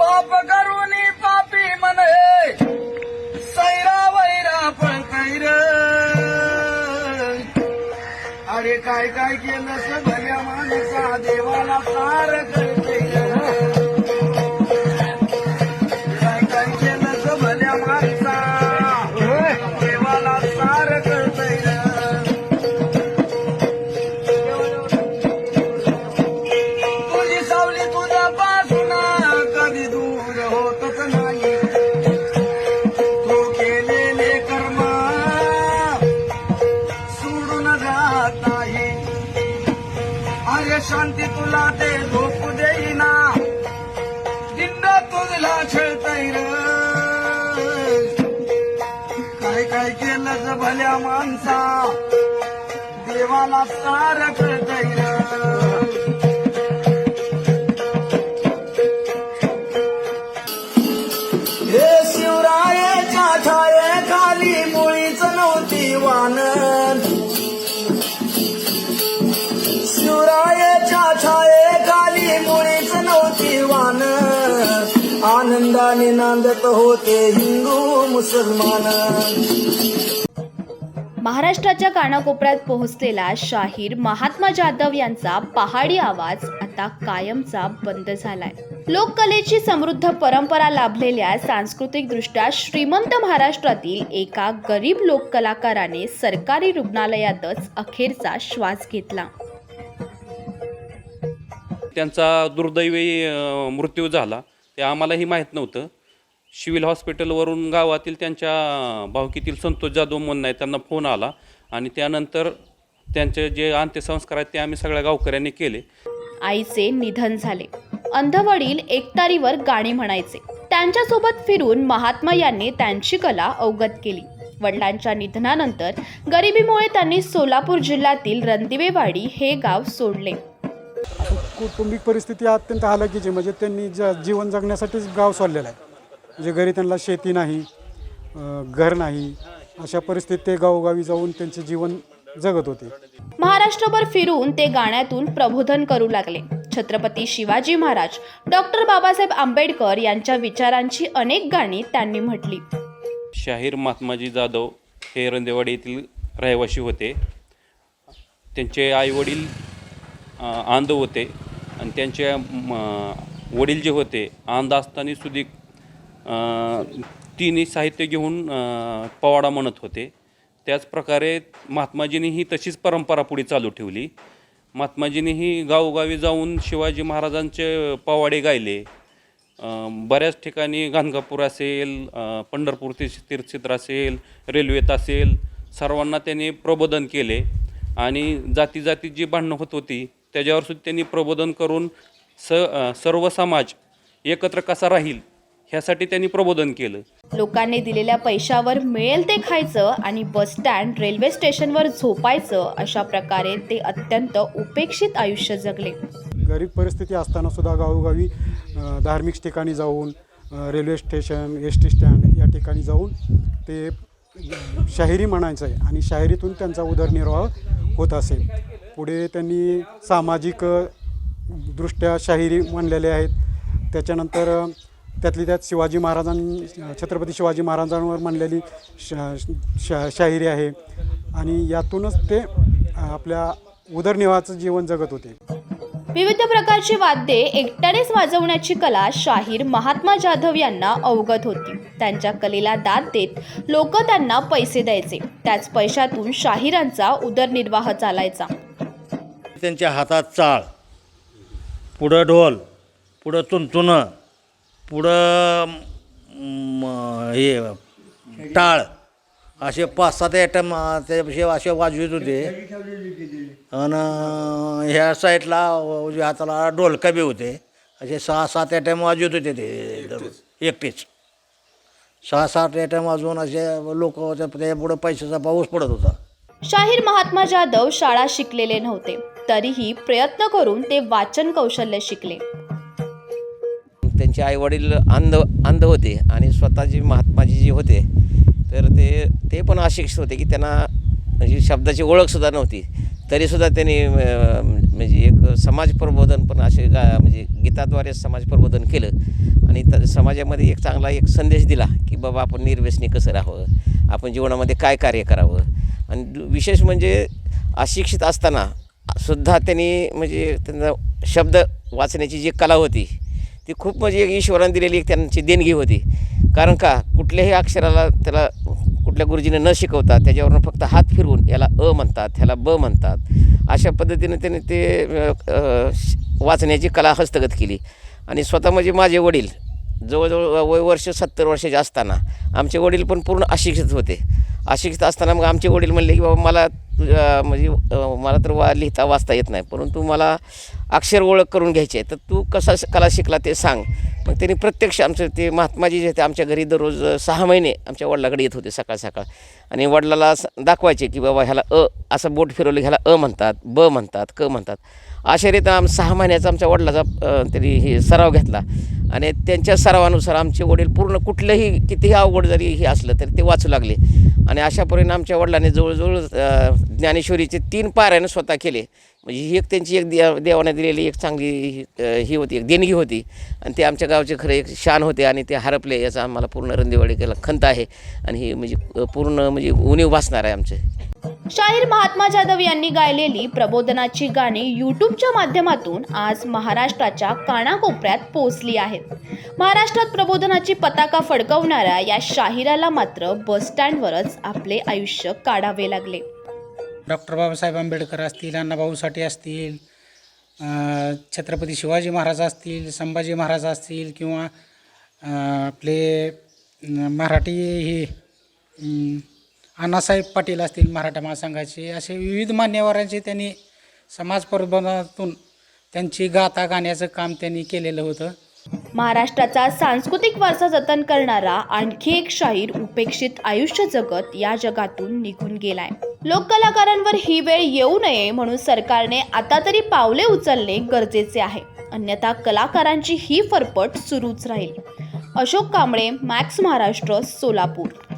पाप करून पापी म्हणे. सैरा वैरा पण कैर अरे काय काय केलं स भल्या माणसा देवाला सार कर शांती तुला ते झोपू देईना. दिंड तुझला छळतय काय काय केलं भल्या माणसा? देवाला सार कळतय. नांदत होते हिंदू मुसलमान. महाराष्ट्राच्या कानाकोपऱ्यात पोहोचलेला शाहीर महात्मा जाधव यांचा पहाडी आवाज आता कायमचा बंद झालाय. लोककलेची समृद्ध परंपरा लाभलेल्या सांस्कृतिकदृष्ट्या श्रीमंत महाराष्ट्रातील एका गरीब लोककलाकाराने सरकारी रुग्णालयातच अखेरचा श्वास घेतला. त्यांचा दुर्दैवी मृत्यू झाला. ते आम्हालाही माहीत नव्हतं. सिव्हिल हॉस्पिटलवरून गावातील त्यांच्या भावकीतील संतोष जाधव म्हणून आहे त्यांना फोन आला आणि त्यानंतर त्यांचे जे अंत्यसंस्कार आहेत ते आम्ही सगळ्या गावकऱ्यांनी केले. आईचे निधन झाले. अंधवडील एकतारीवर गाणी म्हणायचे. त्यांच्यासोबत फिरून महात्मा यांनी त्यांची कला अवगत केली. वडिलांच्या निधनानंतर गरिबीमुळे त्यांनी सोलापूर जिल्ह्यातील रणदिवेवाडी हे गाव सोडले. कौटुंबिक परिस्थिती अत्यंत हालाकीची म्हणजे त्यांनी ज जीवन जगण्यासाठीच गाव सोडलेलं आहे. म्हणजे घरी त्यांना शेती नाही घर नाही अशा परिस्थितीत ते गावोगावी जाऊन त्यांचे जीवन जगत होते. महाराष्ट्रभर फिरून ते गाण्यातून प्रबोधन करू लागले. छत्रपती शिवाजी महाराज डॉक्टर बाबासाहेब आंबेडकर यांच्या विचारांची अनेक गाणी त्यांनी म्हटली. शाहीर महात्माजी जाधव हे रंदेवाडी येथील रहिवासी होते. त्यांचे आईवडील आंध होते आणि त्यांचे वडील जे होते आंध असताना सुद्धा अ, तिन्ही साहित्य घेऊन पवाडा म्हणत होते. त्याचप्रकारे महात्माजींनीही तशीच परंपरा पुढे चालू ठेवली. महात्माजींनीही गावोगावी जाऊन शिवाजी महाराजांचे पवाडे गायले. बऱ्याच ठिकाणी गाणगापूर असेल पंढरपूर तीर्थ- तीर्थक्षेत्र असेल रेल्वेत असेल सर्वांना त्यांनी प्रबोधन केले. आणि जाती जाती जी भांडणं होत होती त्याच्यावर सुद्धा त्यांनी प्रबोधन करून स सर्व समाज एकत्र कसा राहील ह्यासाठी त्यांनी प्रबोधन केलं. लोकांनी दिलेल्या पैशावर मिळेल ते खायचं आणि बस स्टँड रेल्वे स्टेशनवर झोपायचं अशा प्रकारे ते अत्यंत उपेक्षित आयुष्य जगले. गरीब परिस्थिती असताना सुद्धा गावोगावी धार्मिक ठिकाणी जाऊन railway station S T stand या ठिकाणी जाऊन ते शाहिरी म्हणायचं आहे आणि शाहिरीतून त्यांचा उदरनिर्वाह होत असेल. पुढे त्यांनी सामाजिक दृष्ट्या शाहिरी म्हणलेले आहेत. त्याच्यानंतर त्यातली त्यात शिवाजी महाराजां छत्रपती शिवाजी महाराजांवर म्हणलेली शा शा शाहिरी आहे. आणि यातूनच ते आपल्या उदरनिर्वाहाचं जीवन जगत होते. विविध प्रकारची वाद्ये एकट्यानेच वाजवण्याची कला शाहीर महात्मा जाधव यांना अवगत होती. त्यांच्या कलेला दाद देत लोक त्यांना पैसे द्यायचे. त्याच पैशातून शाहिरांचा उदरनिर्वाह चालायचा. त्यांच्या हातात चाळ पुढं ढोल पुढं तुंतुणं पुढं म, हे टाळ. असे पाच सात आयटम त्यापेक्षा असे वाजवित होते. आणि ह्या साईडला उजव्या हाताला ढोलका बी होते. असे सहा सात आयटम वाजवत होते ते. दररोज एकटेच. सहा सात आयटम वाजवून असे लोक त्या पुढं पैशाचा पाऊस पडत होता. शाहीर महात्मा जाधव शाळा शिकलेले नव्हते. तरीही प्रयत्न करून ते वाचन कौशल्य शिकले. त्यांचे आईवडील अंध अंध होते आणि स्वतःचे महात्माजी जे होते तर ते ते पण अशिक्षित होते की त्यांना म्हणजे शब्दाची ओळखसुद्धा नव्हती. तरीसुद्धा त्यांनी म्हणजे एक समाज प्रबोधन पण असे गा म्हणजे गीताद्वारे समाज प्रबोधन केलं. आणि त समाजामध्ये एक चांगला एक संदेश दिला की बाबा आपण निर्व्यसनी कसं राहावं? आपण जीवनामध्ये काय कार्य करावं? आणि विशेष म्हणजे अशिक्षित असताना सुद्धा त्यांनी म्हणजे त्यांना शब्द वाचण्याची जी कला होती ती खूप म्हणजे एक ईश्वराने दिलेली एक त्यांची देणगी होती. कारण का? कुठल्याही अक्षराला त्याला कुठल्या गुरुजीने न शिकवता त्याच्यावरून फक्त हात फिरवून याला अ म्हणतात ह्याला ब म्हणतात. अशा पद्धतीने त्याने ते श- वाचण्याची कला हस्तगत केली. आणि स्वतः म्हणजे माझे वडील जवळजवळ वय वर्ष सत्तर वर्षाचे असताना आमचे वडील पण पूर्ण अशिक्षित होते. अशिक्षित असताना मग आमचे वडील म्हणले की बाबा मला तुझ्या म्हणजे मला तर वा लिहिता वाचता येत नाही. परंतु मला अक्षर ओळख करून घ्यायची. आहे तर तू कसा श- कला शिकला ते सांग. मग त्यांनी प्रत्यक्ष आमचं ते महात्माजी जे ते आमच्या घरी दररोज सहा महिने आमच्या वडिलाकडे येत होते सकाळ सकाळ. आणि वडिलाला दाखवायचे की बाबा ह्याला अ असं बोट फिरवलं ह्याला अ म्हणतात ब म्हणतात क म्हणतात. अशा रीतीनं आम सहा महिन्याचा आमच्या वडिलाचा त्यांनी हे सराव घेतला. आणि त्यांच्या सरावानुसार आमचे वडील पूर्ण कुठलंही कितीही अवघड जरी हे असलं तरी ते वाचू लागले. आणि अशा परीने आमच्या वडिलांनी जवळजवळ ज्ञानेश्वरीचे तीन पारायण स्वतः केले. म्हणजे ही एक त्यांची एक दे देवाने दिलेली एक चांगली ही होती एक देणगी होती. आणि ते आमच्या गावचे खरे एक शान होते आणि ते हरपले याचा आम्हाला पूर्ण रंदेवाडी केला खंत आहे. आणि ही म्हणजे पूर्ण म्हणजे उणीव भासणार आहे आमचे. शाहीर महात्मा जाधव यांनी गायलेली प्रबोधनाची गाणी यूट्यूबच्या माध्यमातून आज महाराष्ट्राच्या कानाकोपऱ्यात पोहोचली आहेत. महाराष्ट्रात प्रबोधनाची पताका फडकवणाऱ्या या शाहिराला मात्र बसस्टँडवरच आपले आयुष्य काढावे लागले. डॉक्टर बाबासाहेब आंबेडकर असतील अण्णाभाऊ साठे असतील छत्रपती शिवाजी महाराज असतील संभाजी महाराज असतील किंवा आपले मराठी हे अण्णासाहेब पाटील असतील मराठा महासंघाचे असे विविध मान्यवरांचे त्यांनी समाजप्रबोधनातून त्यांची गाथा गाण्याचं काम त्यांनी केलेलं होतं. महाराष्ट्राचा सांस्कृतिक वारसा जतन करणारा आणखी एक शाहीर उपेक्षित आयुष्य जगत या जगातून निघून गेलाय. लोककलाकारांवर ही वेळ येऊ नये म्हणून सरकारने आता तरी पावले उचलणे गरजेचे आहे. अन्यथा कलाकारांची ही फरफट सुरूच राहील. अशोक कांबळे मॅक्स महाराष्ट्र सोलापूर.